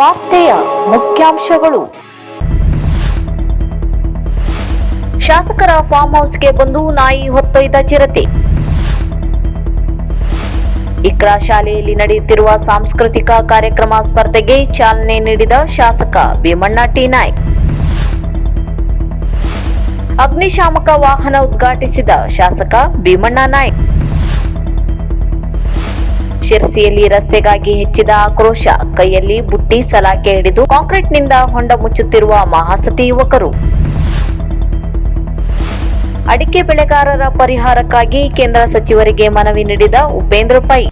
ವಾರ್ತೆಯ ಮುಖ್ಯಾಂಶಗಳು. ಶಾಸಕರ ಫಾರ್ಮ್ ಹೌಸ್ಗೆ ಬಂದು ನಾಯಿ ಹೊತ್ತೊಯ್ದ ಚಿರತೆ. ಇಕ್ರಾ ಶಾಲೆಯಲ್ಲಿ ನಡೆಯುತ್ತಿರುವ ಸಾಂಸ್ಕೃತಿಕ ಕಾರ್ಯಕ್ರಮ ಸ್ಪರ್ಧೆಗೆ ಚಾಲನೆ ನೀಡಿದ ಶಾಸಕ ಭೀಮಣ್ಣ ಟಿ. ನಾಯ್ಕ್. ಅಗ್ನಿಶಾಮಕ ವಾಹನ ಉದ್ಘಾಟಿಸಿದ ಶಾಸಕ ಭೀಮಣ್ಣ ನಾಯ್ಕ್. ಶಿರಸಿಯಲ್ಲಿ ರಸ್ತೆಗಾಗಿ ಹೆಚ್ಚಿದ ಆಕ್ರೋಶ. ಕೈಯಲ್ಲಿ ಬುಟ್ಟಿ ಸಲಾಕೆ ಹಿಡಿದು ಕಾಂಕ್ರೀಟ್ನಿಂದ ಹೊಂಡ ಮುಚ್ಚುತ್ತಿರುವ ಮಹಾಸತಿ ಯುವಕರು. ಅಡಿಕೆ ಬೆಳೆಗಾರರ ಪರಿಹಾರಕ್ಕಾಗಿ ಕೇಂದ್ರ ಸಚಿವರಿಗೆ ಮನವಿ ನೀಡಿದ ಉಪೇಂದ್ರ ಪೈ.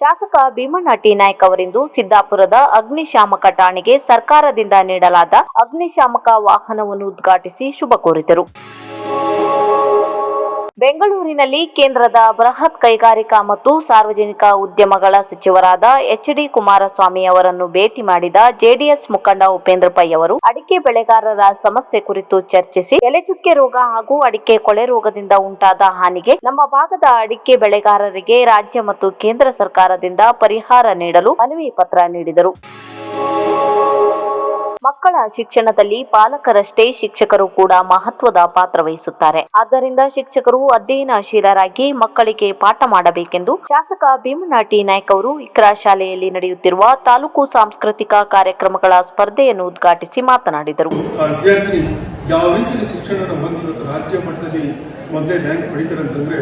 ಶಾಸಕ ಭೀಮಣ್ಣ ಟಿ ನಾಯ್ಕ್ ಅವರಿಂದು ಸಿದ್ದಾಪುರದ ಅಗ್ನಿಶಾಮಕ ಠಾಣೆಗೆ ಸರ್ಕಾರದಿಂದ ನೀಡಲಾದ ಅಗ್ನಿಶಾಮಕ ವಾಹನವನ್ನು ಉದ್ಘಾಟಿಸಿ ಶುಭ ಕೋರಿದರು. ಬೆಂಗಳೂರಿನಲ್ಲಿ ಕೇಂದ್ರದ ಬೃಹತ್ ಕೈಗಾರಿಕಾ ಮತ್ತು ಸಾರ್ವಜನಿಕ ಉದ್ಯಮಗಳ ಸಚಿವರಾದ ಎಚ್ ಡಿ ಕುಮಾರಸ್ವಾಮಿ ಅವರನ್ನು ಭೇಟಿ ಮಾಡಿದ ಜೆಡಿಎಸ್ ಮುಖಂಡ ಉಪೇಂದ್ರ ಪೈ ಅವರು, ಅಡಿಕೆ ಬೆಳೆಗಾರರ ಸಮಸ್ಯೆ ಕುರಿತು ಚರ್ಚಿಸಿ, ಎಲೆಚುಕ್ಕೆ ರೋಗ ಹಾಗೂ ಅಡಿಕೆ ಕೊಳೆ ರೋಗದಿಂದ ಉಂಟಾದ ಹಾನಿಗೆ ನಮ್ಮ ಭಾಗದ ಅಡಿಕೆ ಬೆಳೆಗಾರರಿಗೆ ರಾಜ್ಯ ಮತ್ತು ಕೇಂದ್ರ ಸರ್ಕಾರದಿಂದ ಪರಿಹಾರ ನೀಡಲು ಮನವಿ ಪತ್ರ ನೀಡಿದರು. ಮಕ್ಕಳ ಶಿಕ್ಷಣದಲ್ಲಿ ಪಾಲಕರಷ್ಟೇ ಶಿಕ್ಷಕರು ಕೂಡ ಮಹತ್ವದ ಪಾತ್ರ ವಹಿಸುತ್ತಾರೆ. ಆದ್ದರಿಂದ ಶಿಕ್ಷಕರು ಅಧ್ಯಯನಶೀಲರಾಗಿ ಮಕ್ಕಳಿಗೆ ಪಾಠ ಮಾಡಬೇಕೆಂದು ಶಾಸಕ ಭೀಮನಾಟಿ ನಾಯ್ಕ ಅವರು ಇಕ್ರಾ ಶಾಲೆಯಲ್ಲಿ ನಡೆಯುತ್ತಿರುವ ತಾಲೂಕು ಸಾಂಸ್ಕೃತಿಕ ಕಾರ್ಯಕ್ರಮಗಳ ಸ್ಪರ್ಧೆಯನ್ನು ಉದ್ಘಾಟಿಸಿ ಮಾತನಾಡಿದರು. ಯಾವ ರೀತಿಯ ಶಿಕ್ಷಣವನ್ನು ಬಂದು ರಾಜ್ಯ ಮಟ್ಟದಲ್ಲಿ ಮೊದಲೇ ರ್ಯಾಂಕ್ ಪಡಿತಾರೆ ಅಂತಂದ್ರೆ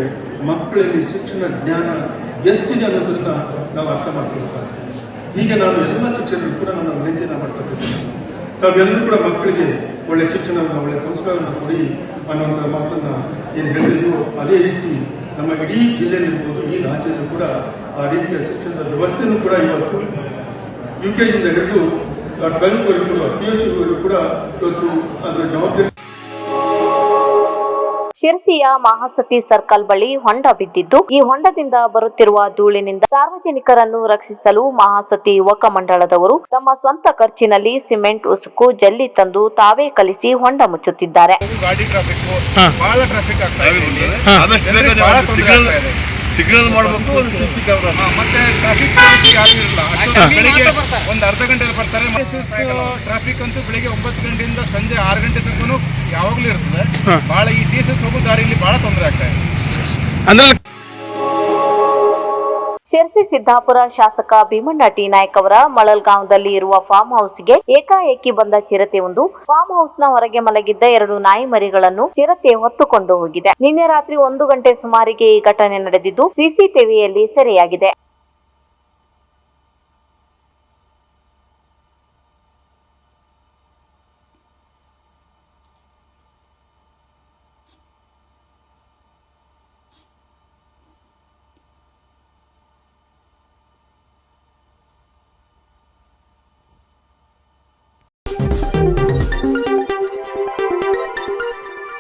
ಮಕ್ಕಳಲ್ಲಿ ಶಿಕ್ಷಣ ಜ್ಞಾನ ಎಷ್ಟಿದೆ ಅನ್ನೋದನ್ನು ನಾವು ಅರ್ಥ ಮಾಡ್ಕೊಳ್ತಾರೆ ಹೀಗೆ ನಾನು ಎಲ್ಲ ಶಿಕ್ಷಕರು ಕೂಡ ನನ್ನ ವಿನಂತಿಯನ್ನ ಮಾಡ್ಕೊಳ್ತೀನಿ. ತಾವೆಲ್ಲರೂ ಕೂಡ ಮಕ್ಕಳಿಗೆ ಒಳ್ಳೆ ಶಿಕ್ಷಣವನ್ನು, ಒಳ್ಳೆ ಸಂಸ್ಕಾರವನ್ನು ಕೊಡಿ ಅನ್ನುವಂಥ ಮಾತನ್ನ ಏನು ಹೇಳಿದ್ರು. ಅದೇ ರೀತಿ ನಮ್ಮ ಇಡೀ ಜಿಲ್ಲೆಯಲ್ಲಿರ್ಬೋದು ಈ ರಾಜ್ಯದಲ್ಲೂ ಕೂಡ ಆ ರೀತಿಯ ಶಿಕ್ಷಣದ ವ್ಯವಸ್ಥೆನೂ ಕೂಡ ಇವತ್ತು ಯು ಕೆ ಜಿಯಿಂದ ಹಿಡಿದು ಟ್ವೆಲ್ತ್ ವರೆಗೂ ಪಿ ಯು ಸಿವರೆಗೂ ಕೂಡ ಇವತ್ತು ಅದರ ಜವಾಬ್ದಾರಿ ಶಿರಸಿಯ ಮಹಾಸತಿ ಸರ್ಕಲ್ ಬಳಿ ಹೊಂಡ ಬಿದ್ದಿದ್ದು ಈ ಹೊಂಡದಿಂದ ಬರುತ್ತಿರುವ ಧೂಳಿನಿಂದ ಸಾರ್ವಜನಿಕರನ್ನು ರಕ್ಷಿಸಲು ಮಹಾಸತಿ ಯುವಕ ಮಂಡಳದವರು ತಮ್ಮ ಸ್ವಂತ ಖರ್ಚಿನಲ್ಲಿ ಸಿಮೆಂಟ್ ಉಸುಕು ಜಲ್ಲಿ ತಂದು ತಾವೇ ಕಲಿಸಿ ಹೊಂಡ ಮುಚ್ಚುತ್ತಿದ್ದಾರೆ. ಸಿಗ್ನಲ್ ಮಾಡಬೇಕು ಒಂದು ಸಿ ಸಿ ಕ್ಯಾಮ್ರಾ ಮತ್ತೆ ಟ್ರಾಫಿಕ್ ಪೊಲೀಸ್ ಯಾರು ಇರಲ್ಲ ಬೆಳಿಗ್ಗೆ ಒಂದು ಅರ್ಧ ಗಂಟೆಯಲ್ಲಿ ಬರ್ತಾರೆ. ಟ್ರಾಫಿಕ್ ಅಂತೂ ಬೆಳಿಗ್ಗೆ ಒಂಬತ್ತು ಗಂಟೆಯಿಂದ ಸಂಜೆ ಆರು ಗಂಟೆ ತನಕ ಯಾವಾಗಲೂ ಇರ್ತದೆ ಬಹಳ ಈ ಟಿ ಎಸ್ ಎಸ್ ಹೋಗೋ ದಾರಿಯಲ್ಲಿ ಬಹಳ ತೊಂದರೆ ಆಗ್ತಾ ಇದೆ. ಶಿರಸಿ ಸಿದ್ದಾಪುರ ಶಾಸಕ ಭೀಮಣ್ಣ ಟಿ ನಾಯಕ್ ಅವರ ಮಳಲ್ಗಾಂವ್ದಲ್ಲಿ ಇರುವ ಫಾರ್ಮ್ ಹೌಸ್ಗೆ ಏಕಾಏಕಿ ಬಂದ ಚಿರತೆ ಒಂದು. ಫಾರ್ಮ್ ಹೌಸ್ನ ಹೊರಗೆ ಮಲಗಿದ್ದ ಎರಡು ನಾಯಿ ಮರಿಗಳನ್ನು ಚಿರತೆ ಹೊತ್ತುಕೊಂಡು ಹೋಗಿದೆ. ನಿನ್ನೆ ರಾತ್ರಿ ಒಂದು ಗಂಟೆ ಸುಮಾರಿಗೆ ಈ ಘಟನೆ ನಡೆದಿದ್ದು ಸಿಸಿಟಿವಿಯಲ್ಲಿ ಸೆರೆಯಾಗಿದೆ.